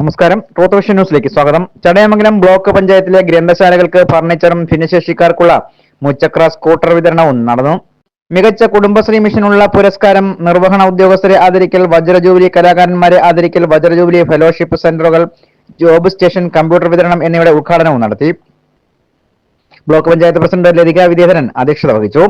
നമസ്കാരം. ട്രൂത്ത് ന്യൂസിലേക്ക് സ്വാഗതം. ചടയമംഗലം ബ്ലോക്ക് പഞ്ചായത്തിലെ ഗ്രന്ഥശാലകൾക്ക് ഫർണിച്ചറും ഭിന്നശേഷിക്കാർക്കുള്ള മുച്ചക്ര സ്കൂട്ടർ വിതരണവും നടന്നു. മികച്ച കുടുംബശ്രീ മിഷനുള്ള പുരസ്കാരം നിർവഹണ ഉദ്യോഗസ്ഥരെ ആദരിക്കൽ വജ്രജൂബിലി കലാകാരന്മാരെ ആദരിക്കൽ വജ്രജൂബിലി ഫെലോഷിപ്പ് സെന്ററുകൾ ജോബ് സ്റ്റേഷൻ കമ്പ്യൂട്ടർ വിതരണം എന്നിവയുടെ ഉദ്ഘാടനവും നടത്തി. ബ്ലോക്ക് പഞ്ചായത്ത് പ്രസിഡന്റ് ലതിക വിദ്യാധരൻ അധ്യക്ഷത വഹിച്ചു.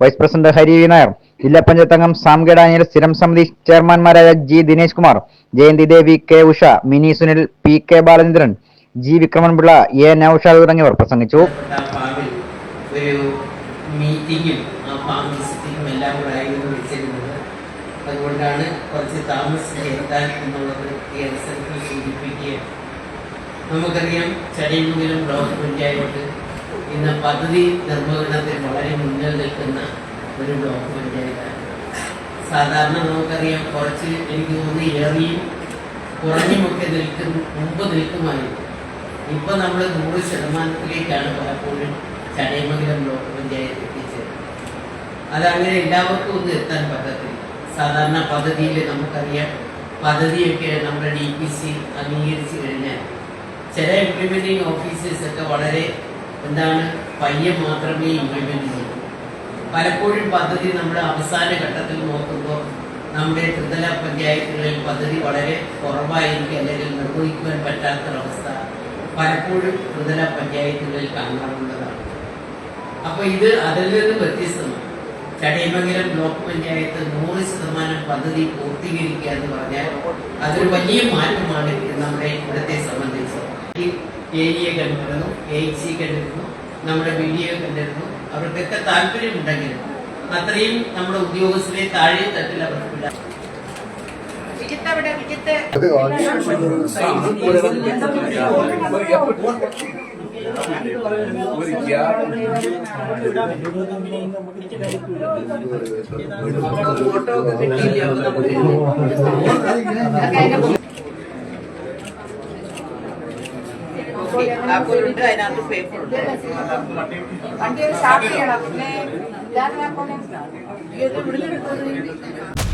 Vice president Hari Nair. ജില്ലാ പഞ്ചായത്ത് അംഗം സാം കെ സ്ഥിരം സമിതി ചെയർമാൻമാരായ G Dinesh Kumar Jayanthi Devi K Usha Mini Sunil P K Balachandran G Vikramanpillai A Noushad തുടങ്ങിയവർ പ്രസംഗിച്ചു. ഫാമിൽ ആ ഫാം എല്ലാം കൂടെ ആയിരുന്നു അതുകൊണ്ടാണ് കുറച്ച് താമസിച്ച് എത്താൻ എന്നുള്ളത് ഈ അവസരത്തിൽ സൂചിപ്പിക്കുക നമുക്കറിയാം ചടയമംഗലം ബ്ലോക്ക് പഞ്ചായത്ത് ഇന്ന് പദ്ധതി നിർവഹണത്തിൽ വളരെ മുന്നിൽ നിൽക്കുന്ന ഒരു ബ്ലോക്ക് സാധാരണ നമുക്കറിയാം കുറച്ച് എനിക്ക് തോന്നുന്നു ഏറിയും കുറഞ്ഞുമൊക്കെ നിൽക്കും മുമ്പ് നിൽക്കുമായിരുന്നു. ഇപ്പൊ നമ്മൾ നൂറ് ശതമാനത്തിലേക്കാണ് പലപ്പോഴും ചടയമംഗലം ബ്ലോക്ക് പഞ്ചായത്ത് എത്തിച്ചത് അതങ്ങനെ എല്ലാവർക്കും ഒന്ന് എത്താൻ പറ്റത്തില്ല. സാധാരണ പദ്ധതിയിൽ നമുക്കറിയാം പദ്ധതിയൊക്കെ നമ്മുടെ ഡി പി സി അംഗീകരിച്ചു കഴിഞ്ഞാൽ ചില ഇംപ്ലിമെന്റിംഗ് ഓഫീസേഴ്സ് ഒക്കെ വളരെ എന്താണ് പയ്യെ മാത്രമേ ഇംപ്ലിമെന്റ് ചെയ്യൂ പലപ്പോഴും പദ്ധതി നമ്മുടെ അവസാന ഘട്ടത്തിൽ നോക്കുമ്പോൾ നമ്മുടെ ത്രിതല പഞ്ചായത്തുകളിൽ പദ്ധതി വളരെ കുറവായിരിക്കും അല്ലെങ്കിൽ നിർവഹിക്കുവാൻ പറ്റാത്തൊരവസ്ഥ പലപ്പോഴും ത്രിതല പഞ്ചായത്തുകളിൽ കാണാറുള്ളതാണ്. അപ്പൊ ഇത് അതിൽ നിന്ന് വ്യത്യസ്തമാണ്. ചടയമംഗലം ബ്ലോക്ക് പഞ്ചായത്ത് നൂറ് ശതമാനം പദ്ധതി പൂർത്തീകരിക്കുക എന്ന് പറഞ്ഞാൽ അതൊരു വലിയ മാറ്റമാണ് നമ്മുടെ ഇവിടത്തെ സംബന്ധിച്ച്. ഏരിയ കണ്ടിരുന്നു എ സി കണ്ടിരുന്നു നമ്മുടെ വീഡിയോ കണ്ടിരുന്നു അവർക്കൊക്കെ താല്പര്യമുണ്ടെങ്കിലും അത്രയും നമ്മുടെ ഉദ്യോഗസ്ഥരെ താഴെ തട്ടിൽ അവർക്ക് വിടാൻ വിജിത്ത് അവിടെ വിജിത്ത്. താക്കോലുണ്ട് അതിനകത്ത് പേപ്പറുണ്ട് വണ്ടി ഒരു സ്റ്റാർട്ട് ചെയ്യണം. പിന്നെ ഇവിടുന്ന് എടുത്തത്